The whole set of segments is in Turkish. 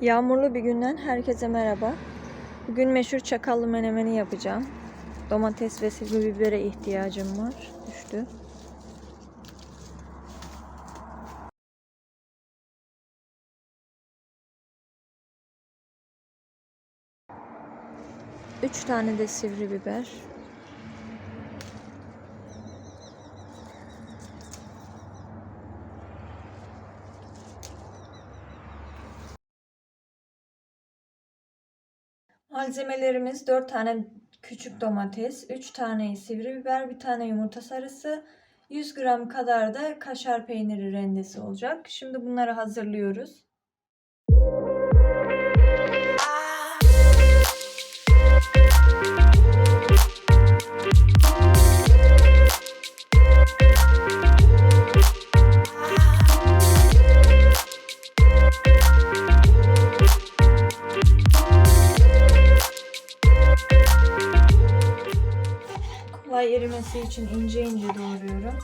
Yağmurlu bir günden herkese merhaba. Bugün meşhur çakallı menemeni yapacağım. Domates ve sivri bibere ihtiyacım var. Düştü. Üç tane de sivri biber. Malzemelerimiz 4 tane küçük domates, 3 tane sivri biber, 1 tane yumurta sarısı, 100 gram kadar da kaşar peyniri rendesi olacak. Şimdi bunları hazırlıyoruz. Erimesi için ince ince doğruyorum.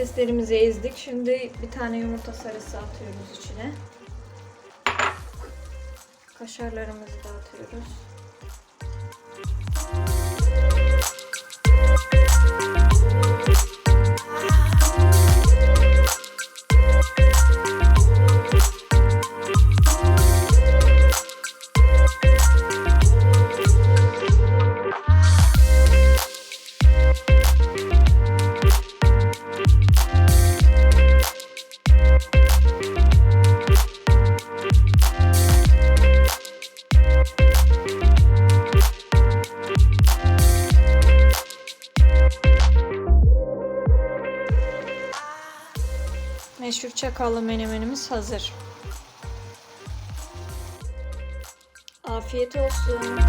Domateslerimizi ezdik. Şimdi bir tane yumurta sarısı atıyoruz içine. Kaşarlarımızı da atıyoruz. Meşhur çakallı menemenimiz hazır. Afiyet olsun.